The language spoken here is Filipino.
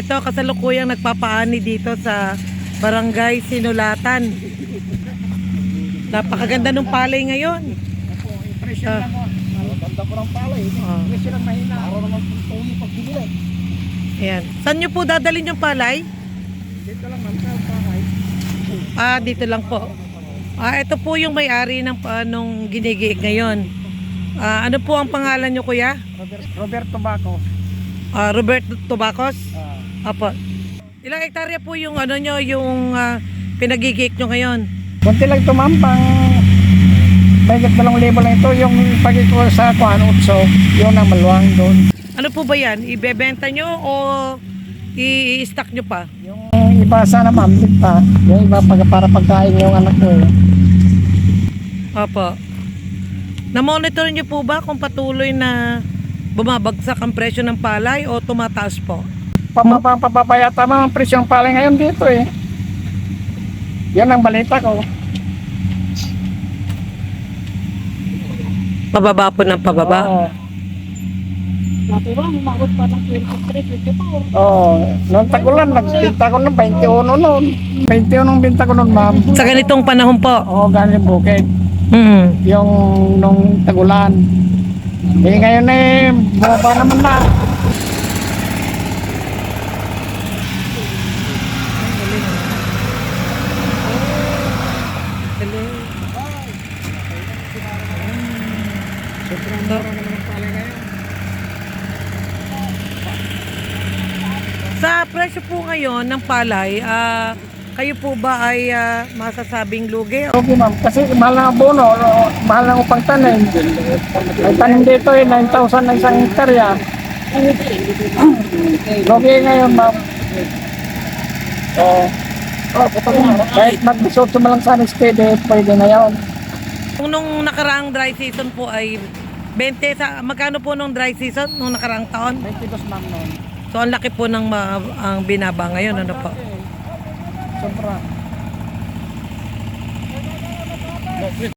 Ito, kasalukuyang nagpapaani dito sa Barangay Sinulatan. Napakaganda ng palay ngayon. Presyo Ah. lang mo. Ganda ko ng palay. Ah. Presyo lang mahina. Para naman tuloy pag bumili. Ayan. Saan nyo po dadalhin yung palay? Dito lang ma'am sa palay. Ah, dito lang po. Ah, ito po yung may-ari ng uh, nung ginigiig ngayon. Ah, ano po ang pangalan nyo, kuya? Robert, Roberto Baco. Ah, Robert Tobacos? Ah. Apo. Ilang hektarya po yung ano nyo, yung uh, pinagigik nyo ngayon? Kunti lang ito ma'am, pang Bagit dalawang libo lang ito, yung pagi ko sa kuhan, utso, yun ang maluwang doon. Ano po ba yan? Ibebenta nyo o i-stack nyo pa? Yung iba sana ma'am, pa. Yung iba pag, para pagkain yung anak ko. Opo. Na-monitor nyo po ba kung patuloy na bumabagsak ang presyo ng palay o tumataas po? Pababa, pababaya tama ang presyo ng palay ngayon dito eh. Yan ang balita ko. Pababa po ng pababa? Oo. Dati ba, umabot pa ng 23, 24. Oo. Noong tagulan, nagbinta ko ng 21 noon. 21 ang binta ko noon, ma'am. Sa ganitong panahon po? Oo, galing bukid. Mm. Yung nung tagulan. Eh, ngayon eh, bumaba naman na. Sobrang mura naman ang palay ngayon. Sa presyo po ngayon ng palay, ah, kayo po ba ay ah, masasabing lugi? o- Okay ma'am, kasi mahal na ang bono, o, mahal na ang upang tanim. May tanim dito eh, 9,000 na isang hektarya. Okay ngayon ma'am. Oo. Oh, kahit mag-18 mo lang sana steady, pwede na yun. Kung nung nakaraang dry season po ay 20 sa magkano po nung dry season nung nakaraang taon? 22 ma'am noon. So ang laki po ng ma- ang binaba ngayon ano po? Sobra.